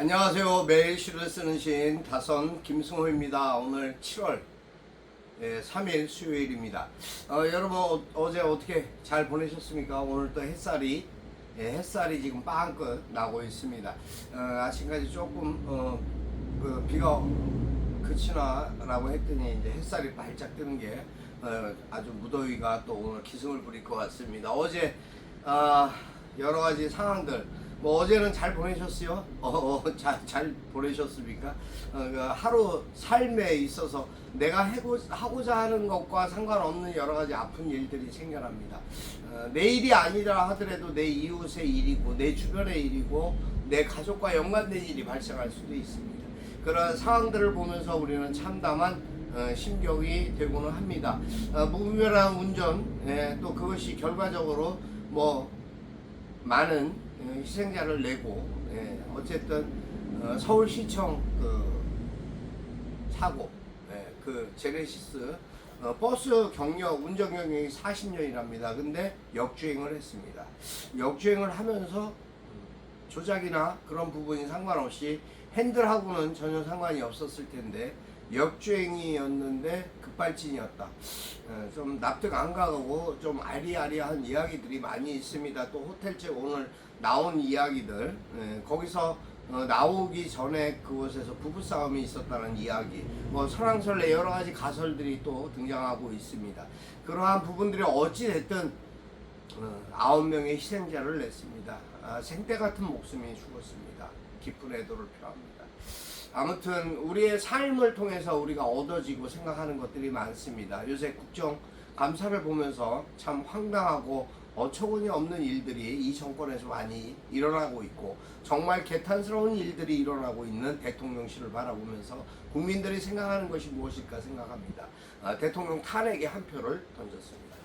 안녕하세요. 매일 시를 쓰는 시인 다선 김승호입니다. 오늘 7월 3일 수요일입니다. 어, 여러분 어, 제 어떻게 잘 보내셨습니까? 오늘 또 햇살이 예, 햇살이 지금 빵끝 나고 있습니다. 어, 아침까지 조금 어, 그 비가 그치나라고 했더니 이제 햇살이 발짝 뜨는 게 어, 아주 무더위가 또 오늘 기승을 부릴 것 같습니다. 어제 아, 여러 가지 상황들 뭐 어제는 잘 보내셨어요? 어, 어, 잘, 잘 보내셨습니까? 어, 그 하루 삶에 있어서 내가 해고, 하고자 하는 것과 상관없는 여러 가지 아픈 일들이 생겨납니다. 어, 내 일이 아니라 하더라도 내 이웃의 일이고 내 주변의 일이고 내 가족과 연관된 일이 발생할 수도 있습니다. 그런 상황들을 보면서 우리는 참담한 어, 심경이 되고는 합니다. 어, 무분별한 운전, 예, 또 그것이 결과적으로 뭐 많은 어, 희생자를 내고, 예, 어쨌든 어, 서울시청 그 사고, 예, 그 제네시스 어, 버스 경력 운전 경력이 40년이랍니다. 근데 역주행을 했습니다. 역주행을 하면서 조작이나 그런 부분이 상관없이 핸들하고는 전혀 상관이 없었을 텐데 역주행이었는데 급발진이었다. 어, 좀 납득 안 가고 좀 아리아리한 이야기들이 많이 있습니다. 또 호텔집 오늘 나온 이야기들 예, 거기서 어, 나오기 전에 그곳에서 부부싸움이 있었다는 이야기 뭐 설왕설래 여러 가지 가설들이 또 등장하고 있습니다. 그러한 부분들이 어찌됐든 어, 아홉 명의 희생자를 냈습니다. 아, 생떼 같은 목숨이 죽었습니다. 깊은 애도를 표합니다. 아무튼 우리의 삶을 통해서 우리가 얻어지고 생각하는 것들이 많습니다. 요새 국정 감사를 보면서 참 황당하고 어처구니 없는 일들이 이 정권에서 많이 일어나고 있고 정말 개탄스러운 일들이 일어나고 있는 대통령실을 바라보면서 국민들이 생각하는 것이 무엇일까 생각합니다. 아, 대통령 탄핵에 한 표를 던졌습니다.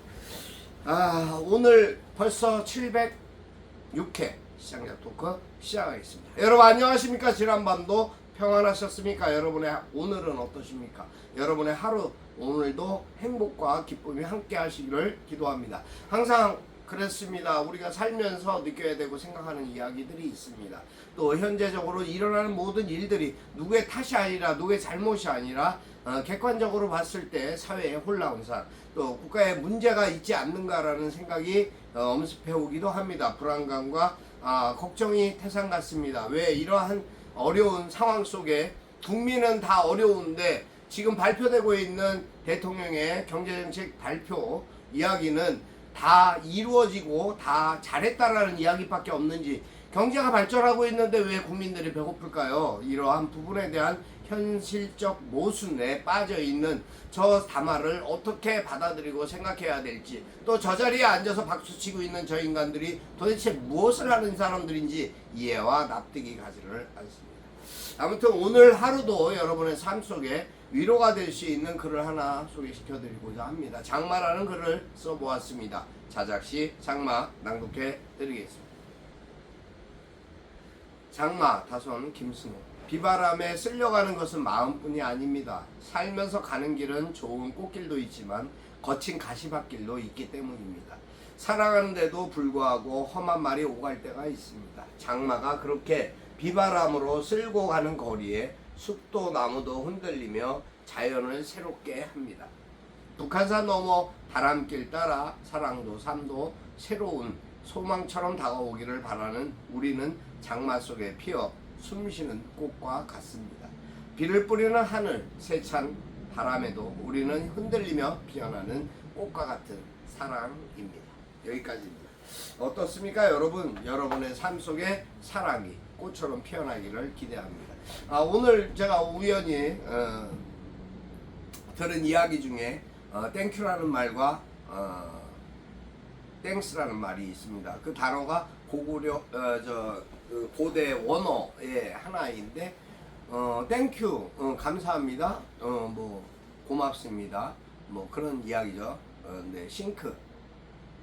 아, 오늘 벌써 706회 시장자 토크 시작하겠습니다. 여러분 안녕하십니까? 지난밤도 평안하셨습니까? 여러분의 오늘은 어떠십니까? 여러분의 하루 오늘도 행복과 기쁨이 함께 하시기를 기도합니다. 항상 그렇습니다. 우리가 살면서 느껴야 되고 생각하는 이야기들이 있습니다. 또 현재적으로 일어나는 모든 일들이 누구의 탓이 아니라 누구의 잘못이 아니라 어, 객관적으로 봤을 때 사회의 혼란상 또 국가에 문제가 있지 않는가라는 생각이 어, 엄습해 오기도 합니다. 불안감과 아, 걱정이 태산 같습니다. 왜 이러한 어려운 상황 속에 국민은 다 어려운데 지금 발표되고 있는 대통령의 경제정책 발표 이야기는 다 이루어지고 다 잘했다라는 이야기밖에 없는지 경제가 발전하고 있는데 왜 국민들이 배고플까요? 이러한 부분에 대한 현실적 모순에 빠져 있는 저 담화를 어떻게 받아들이고 생각해야 될지 또 저 자리에 앉아서 박수치고 있는 저 인간들이 도대체 무엇을 하는 사람들인지 이해와 납득이 가지를 않습니다. 아무튼 오늘 하루도 여러분의 삶 속에 위로가 될 수 있는 글을 하나 소개시켜 드리고자 합니다. 장마라는 글을 써보았습니다. 자작시 장마 낭독해 드리겠습니다. 장마 다손 김승호 비바람에 쓸려가는 것은 마음뿐이 아닙니다. 살면서 가는 길은 좋은 꽃길도 있지만 거친 가시밭길도 있기 때문입니다. 사랑하는데도 불구하고 험한 말이 오갈 때가 있습니다. 장마가 그렇게 비바람으로 쓸고 가는 거리에 숲도 나무도 흔들리며 자연을 새롭게 합니다. 북한산 넘어 바람길 따라 사랑도 삶도 새로운 소망처럼 다가오기를 바라는 우리는 장마 속에 피어 숨쉬는 꽃과 같습니다. 비를 뿌리는 하늘, 세찬 바람에도 우리는 흔들리며 피어나는 꽃과 같은 사랑입니다. 여기까지입니다. 어떻습니까, 여러분? 여러분의 삶 속에 사랑이 꽃처럼 피어나기를 기대합니다. 아, 오늘 제가 우연히 어, 들은 이야기 중에 어, 땡큐라는 말과 어, 땡스라는 말이 있습니다. 그 단어가 고구려 어, 저 그 고대 원어의 하나인데 어, 땡큐 어, 감사합니다. 어, 뭐 고맙습니다. 뭐 그런 이야기죠. 어, 네, 싱크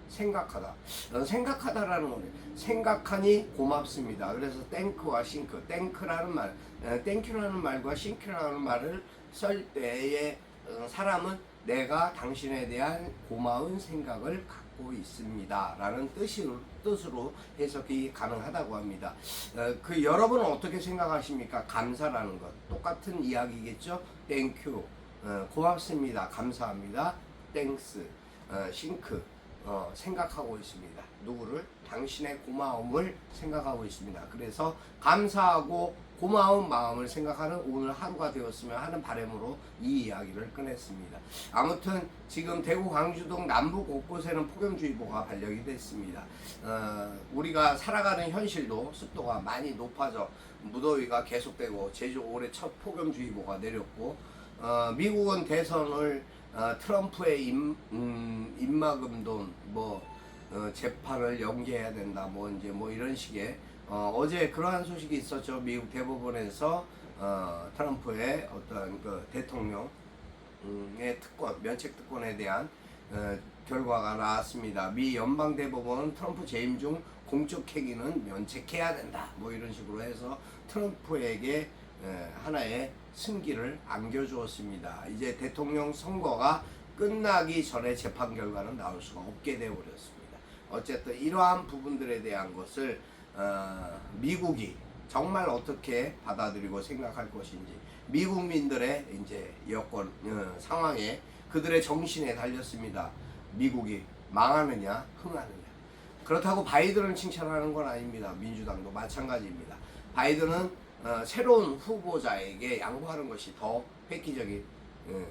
생각하다. 어, 생각하다라는 거는 생각하니 고맙습니다. 그래서 땡크와 싱크, 땡크라는 말, 어, 땡큐라는 말과 싱크라는 말을 쓸 때에 어, 사람은 내가 당신에 대한 고마운 생각을 갖고 받고 있습니다. 라는 뜻으로, 뜻으로 해석이 가능하다고 합니다. 어, 그 여러분은 어떻게 생각하십니까? 감사라는 것. 똑같은 이야기겠죠? 땡큐. 어, 고맙습니다. 감사합니다. 땡스. 어, 싱크. 어, 생각하고 있습니다. 누구를? 당신의 고마움을 생각하고 있습니다. 그래서 감사하고 고마운 마음을 생각하는 오늘 하루가 되었으면 하는 바람으로 이 이야기를 꺼냈습니다. 아무튼 지금 대구 광주동 남부 곳곳에는 폭염주의보가 발령이 됐습니다. 어, 우리가 살아가는 현실도 습도가 많이 높아져 무더위가 계속되고 제주 올해 첫 폭염주의보가 내렸고 어, 미국은 대선을 어, 트럼프의 임, 음, 입막음 돈 뭐 어, 재판을 연기해야 된다 뭐 이제 뭐 이런 식의 어, 제 그러한 소식이 있었죠 미국 대법원에서 어, 트럼프의 어떤 그 대통령의 특권 면책 특권에 대한 어, 결과가 나왔습니다. 미 연방 대법원은 트럼프 재임 중 공적 행위는 면책해야 된다. 뭐 이런 식으로 해서 트럼프에게 에, 하나의 승기를 안겨주었습니다. 이제 대통령 선거가 끝나기 전에 재판 결과는 나올 수가 없게 되어버렸습니다. 어쨌든 이러한 부분들에 대한 것을 어, 미국이 정말 어떻게 받아들이고 생각할 것인지 미국민들의 이제 여건 어, 상황에 그들의 정신에 달렸습니다. 미국이 망하느냐 흥하느냐. 그렇다고 바이든을 칭찬하는 건 아닙니다. 민주당도 마찬가지입니다. 바이든은 어, 새로운 후보자에게 양보하는 것이 더 획기적인 어,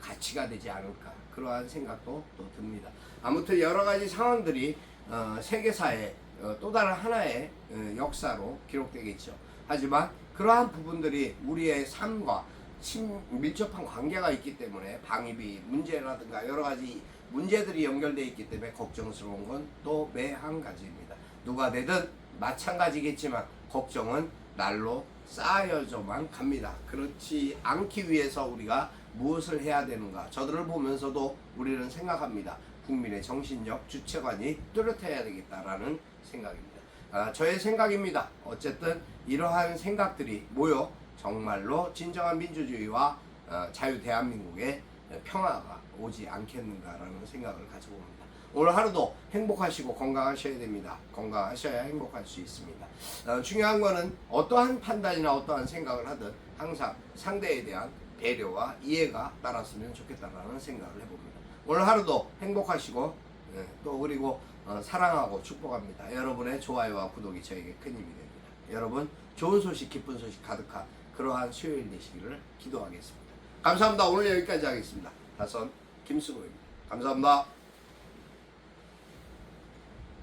가치가 되지 않을까 그러한 생각도 또 듭니다. 아무튼 여러 가지 상황들이 어, 세계사에 어, 또 다른 하나의 어, 역사로 기록되겠죠. 하지만 그러한 부분들이 우리의 삶과 친, 밀접한 관계가 있기 때문에 방위비 문제라든가 여러 가지 문제들이 연결되어 있기 때문에 걱정스러운 건 또 매 한 가지입니다. 누가 되든 마찬가지겠지만 걱정은 날로 쌓여져만 갑니다. 그렇지 않기 위해서 우리가 무엇을 해야 되는가? 저들을 보면서도 우리는 생각합니다. 국민의 정신력 주체관이 뚜렷해야 되겠다라는 생각입니다. 아, 저의 생각입니다. 어쨌든 이러한 생각들이 모여 정말로 진정한 민주주의와 어, 자유 대한민국의 평화가 오지 않겠는가라는 생각을 가지고 옵니다. 오늘 하루도 행복하시고 건강하셔야 됩니다. 건강하셔야 행복할 수 있습니다. 어, 중요한 거는 어떠한 판단이나 어떠한 생각을 하든 항상 상대에 대한 배려와 이해가 따랐으면 좋겠다라는 생각을 해봅니다. 오늘 하루도 행복하시고 예, 또 그리고 어, 사랑하고 축복합니다. 여러분의 좋아요와 구독이 저에게 큰 힘이 됩니다. 여러분 좋은 소식, 기쁜 소식 가득한 그러한 수요일 되시기를 기도하겠습니다. 감사합니다. 오늘 여기까지 하겠습니다. 다선 김수고입니다. 감사합니다.